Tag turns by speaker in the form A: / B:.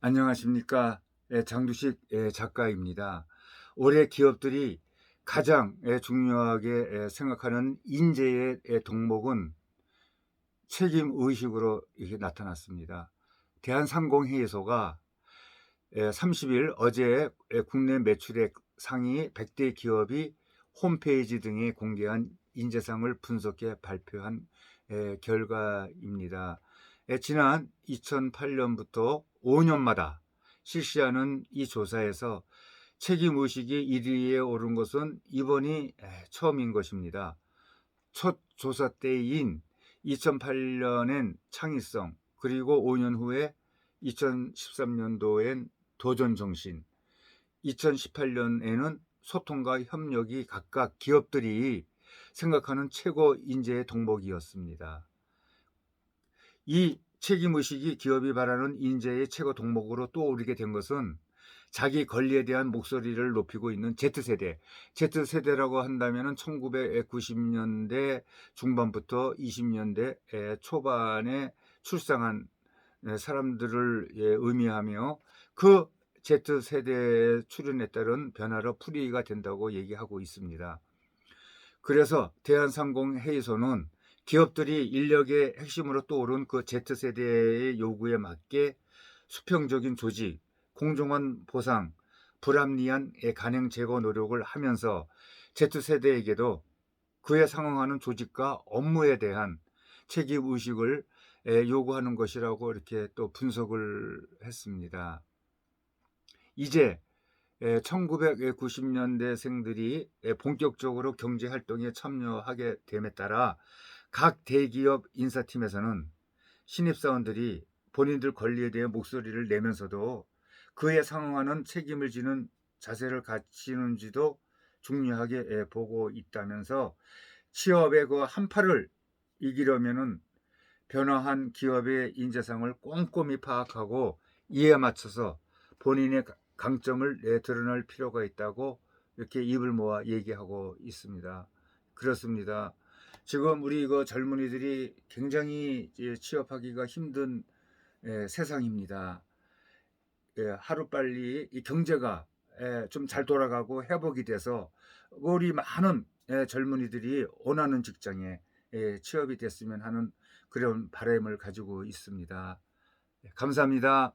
A: 안녕하십니까. 예, 장두식 예, 작가입니다. 올해 기업들이 가장 예, 중요하게 예, 생각하는 인재의 예, 덕목은 책임 의식으로 나타났습니다. 대한상공회의소가 예, 30일 어제 예, 국내 매출액 상위 100대 기업이 홈페이지 등에 공개한 인재상을 분석해 발표한 예, 결과입니다. 예, 지난 2008년부터 5년마다 실시하는 이 조사에서 책임 의식이 1위에 오른 것은 이번이 에, 처음인 것입니다. 첫 조사 때인 2008년엔 창의성, 그리고 5년 후에 2013년도엔 도전 정신, 2018년에는 소통과 협력이 각각 기업들이 생각하는 최고 인재의 덕목이었습니다. 이 책임의식이 기업이 바라는 인재의 최고 덕목으로 떠오르게 된 것은 자기 권리에 대한 목소리를 높이고 있는 Z세대. Z세대라고 한다면 1990년대 중반부터 20년대 초반에 출생한 사람들을 예, 의미하며 그 Z세대에 출현에 따른 변화로 풀이가 된다고 얘기하고 있습니다. 그래서 대한상공회의소는 기업들이 인력의 핵심으로 떠오른 그 Z세대의 요구에 맞게 수평적인 조직, 공정한 보상, 불합리한 간행 제거 노력을 하면서 Z세대에게도 그에 상응하는 조직과 업무에 대한 책임 의식을 요구하는 것이라고 이렇게 또 분석을 했습니다. 이제 1990년대생들이 본격적으로 경제 활동에 참여하게 됨에 따라 각 대기업 인사팀에서는 신입사원들이 본인들 권리에 대해 목소리를 내면서도 그에 상응하는 책임을 지는 자세를 갖추는지도 중요하게 보고 있다면서 취업의 그 한파를 이기려면은 변화한 기업의 인재상을 꼼꼼히 파악하고 이에 맞춰서 본인의 강점을 드러낼 필요가 있다고 이렇게 입을 모아 얘기하고 있습니다. 그렇습니다. 지금 우리 그 젊은이들이 굉장히 취업하기가 힘든 세상입니다. 하루빨리 이 경제가 좀잘 돌아가고 회복이 돼서 우리 많은 젊은이들이 원하는 직장에 취업이 됐으면 하는 그런 바람을 가지고 있습니다. 감사합니다.